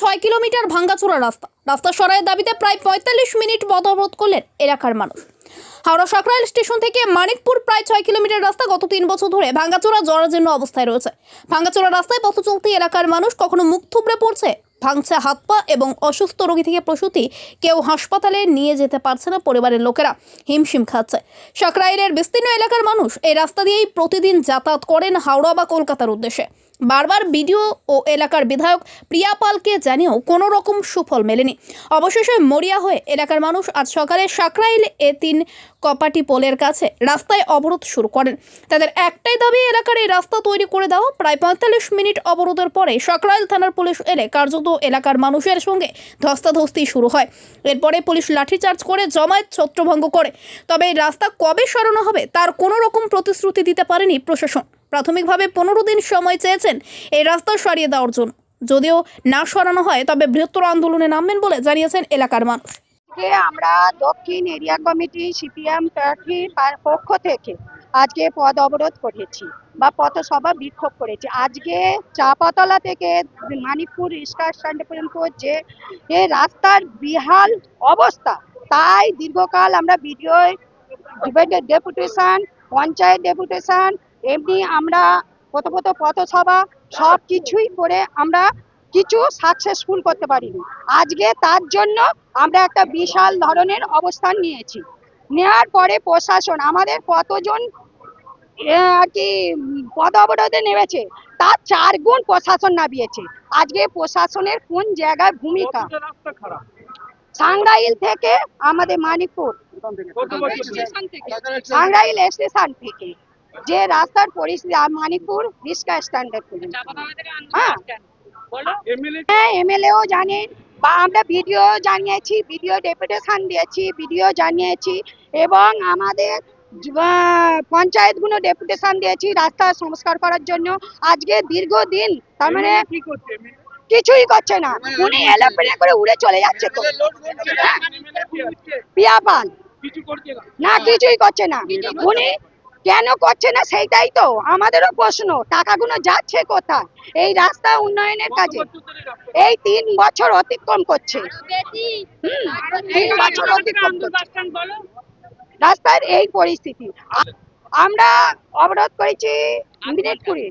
ছয় কিলোমিটার ভাঙ্গাচোরা রাস্তা। রাস্তা সরাইয়ের দাবিতে প্রায় পঁয়তাল্লিশ মিনিট পথ করলেন এলাকার মানুষ। হাওড়া সাকরাইল স্টেশন থেকে মানিকপুর প্রায় ছয় কিলোমিটার রাস্তা গত তিন বছর ধরে ভাঙ্গাচোরা জরাজীর্ণ অবস্থায় রয়েছে। ভাঙ্গাচোরা রাস্তায় পথ চলতি এলাকার মানুষ কখনো মুখ থুবড়ে পড়ছে, ভাঙছে হাত পা এবং অসুস্থ রোগী থেকে প্রসূতি কেউ হাসপাতালে নিয়ে যেতে পারছে না পরিবারের লোকেরা হিমশিম খাচ্ছে। সাকরাইলের বিস্তীর্ণ এলাকার মানুষ এই রাস্তা দিয়েই প্রতিদিন যাতায়াত করেন হাওড়া বা কলকাতার উদ্দেশ্যে। বারবার বিডিও ও এলাকার বিধায়ক প্রিয়া পালকে জানিয়েও কোনো রকম সুফল মেলেনি। অবশেষে মরিয়া হয়ে এলাকার মানুষ আজ সকালে সাকরাইল এ তিন কপাটি পোলের কাছে রাস্তায় অবরোধ শুরু করেন। তাদের একটাই দাবি, এলাকার এই রাস্তা তৈরি করে দাও প্রায় পঁয়তাল্লিশ মিনিট অবরোধের পরে সাকরাইল থানার পুলিশ এলে কার্যত এলাকার মানুষের সঙ্গে ধস্তাধস্তি শুরু হয়। এরপরে পুলিশ লাঠিচার্জ করে জমায়েত ছত্রভঙ্গ করে। তবে এই রাস্তা কবে সরানো হবে তার কোনো রকম প্রতিশ্রুতি দিতে পারেনি প্রশাসন। প্রাথমিকভাবে পনেরো দিন সময় চেয়েছেন এই রাস্তা সরিয়ে দেওয়ার জন্য। যদিও না সরানো হয়, তবে বৃহত্তর আন্দোলনে নামবেন বলে জানিয়েছেন এলাকার মানুষ। আমরা দক্ষিণ এরিয়া কমিটি, সিপিএম প্রার্থীর পক্ষ থেকে আজকে পদ অবরোধ করেছি বা পথসভা বিক্ষোভ করেছি। আজকে চাপাতলা থেকে মানিকপুর রিক্সা স্ট্যান্ড পর্যন্ত যে রাস্তার বিহাল অবস্থা, তাই দীর্ঘকাল আমরা বিডিও ডেপুটেশন, পঞ্চায়েত ডেপুটেশন এমনি আমরা প্রথমত পথসভা সব কিছুই করে আমরা কিছু সাকসেসফুল করতে পারিনি। আজকে তার জন্য আমরা একটা বিশাল ধরনের অবস্থান নিয়েছি। নেওয়ার পরে প্রশাসন আমাদের কতজন আর কি পদ অবরোধে নেমেছে তার চার গুণ প্রশাসন নামিয়েছে। আজকে প্রশাসনের কোন জায়গায় ভূমিকা? সাংরাইল থেকে আমাদের মানিকপুর। সাংরাইল স্টেশন থেকে। যে রাস্তার পরিস্থিতি মানিকপুর রিক্সা স্ট্যান্ডের পর্যন্ত হ্যাঁ। হ্যাঁ এমএলএও জানেন বা আমরা ভিডিও জানিয়েছি ভিডিও ডেপুটেশন দিয়েছি ভিডিও জানিয়েছি এবং আমাদের পঞ্চায়েতগুলো ডেপুটেশন দিয়েছি রাস্তা সংস্কার করার জন্য। আজকে দীর্ঘদিন তার মানে কিছুই করছে না। উনি এলোপ্লেনে করে উড়ে চলে যাচ্ছে তো। হ্যাঁ, পিয়া পাল না। না কিছুই করছে না। উনি কেন করছে না সেইটাই তো আমাদেরও প্রশ্ন। টাকাগুলো যাচ্ছে কোথায়? এই রাস্তা উন্নয়নের কাজে। এই তিন বছর অতিক্রম করছে। হুম, তিন বছর অতিক্রম করছে। রাস্তার এই পরিস্থিতি। আমরা অবরোধ করেছি মিনিট কুড়ি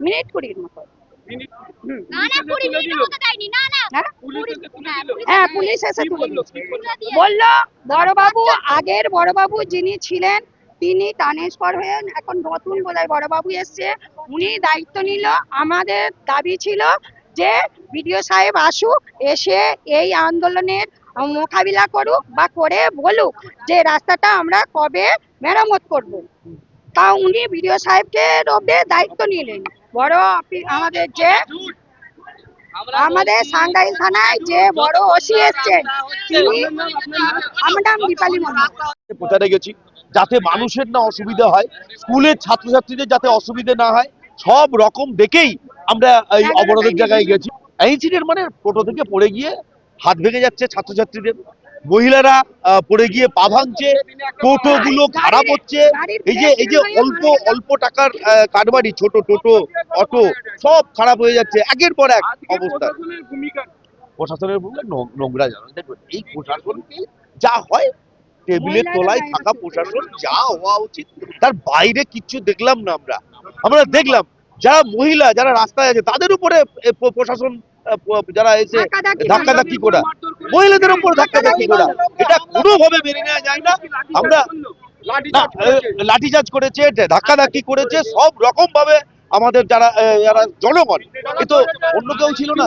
মিনিট কুড়ির মতো হ্যাঁ? পুলিশ হ্যাঁ, পুলিশ এসে তুলে বলল? বড়বাবু আগের বড়বাবু যিনি ছিলেন তিনি ট্রান্সফার হয়ে এখন নতুন বোধহয় বড়বাবু এসছে। উনি দায়িত্ব নিল। আমাদের দাবি ছিল যে বিডিও সাহেব আসুক, এসে এই আন্দোলনের মোকাবিলা করুক বা করে বলুক যে রাস্তাটা আমরা কবে মেরামত করব। তা উনি বিডিও সাহেবকে রবে দায়িত্ব নিলেন। বড় আমাদের যে আমাদের সাংগাইল থানায় যে বড় ওসি এসছেন, তিনি আমার নাম দীপালি মন্ডল প্রচারে গেছি যাতে মানুষের না অসুবিধা হয় স্কুলের ছাত্রছাত্রীদের যাতে অসুবিধা না হয় সব রকম দেখেই আমরা এই অবরোধের জায়গায় গেছি। ইনসিডেন্ট মানে টোটো থেকে পড়ে গিয়ে হাত ভেঙে যাচ্ছে ছাত্রছাত্রীদের। মহিলারা পড়ে গিয়ে পা ভাঙছে টোটো গুলো খারাপ হচ্ছে। এই যে এই যে অল্প অল্প টাকার আহ, কারবারি ছোট টোটো অটো সব খারাপ হয়ে যাচ্ছে। একের পর এক অবস্থা। প্রশাসনের ভূমিকা প্রশাসনের ভূমিকা নো- নোংরা জানো। দেখবেন এই প্রশাসনকে যা হয় টেবিলের তলায় থাকা প্রশাসন যা হওয়া উচিত তার বাইরে কিচ্ছু দেখলাম না আমরা। আমরা দেখলাম যারা মহিলা যারা রাস্তায় আছে তাদের উপরে প্রশাসন যারা এসে ধাক্কাধাক্কি ধাক্কা ধাক্কি করা। মহিলাদের উপর ধাক্কা ধাক্কি করা। এটা কোনোভাবে মেনে নেওয়া যায় না। আমরা লাঠিচার্জ করেছে। ধাক্কা ধাক্কি করেছে। সব রকম ভাবে আমাদের যারা যারা জনগণ এ তো অন্য কেউ ছিল না।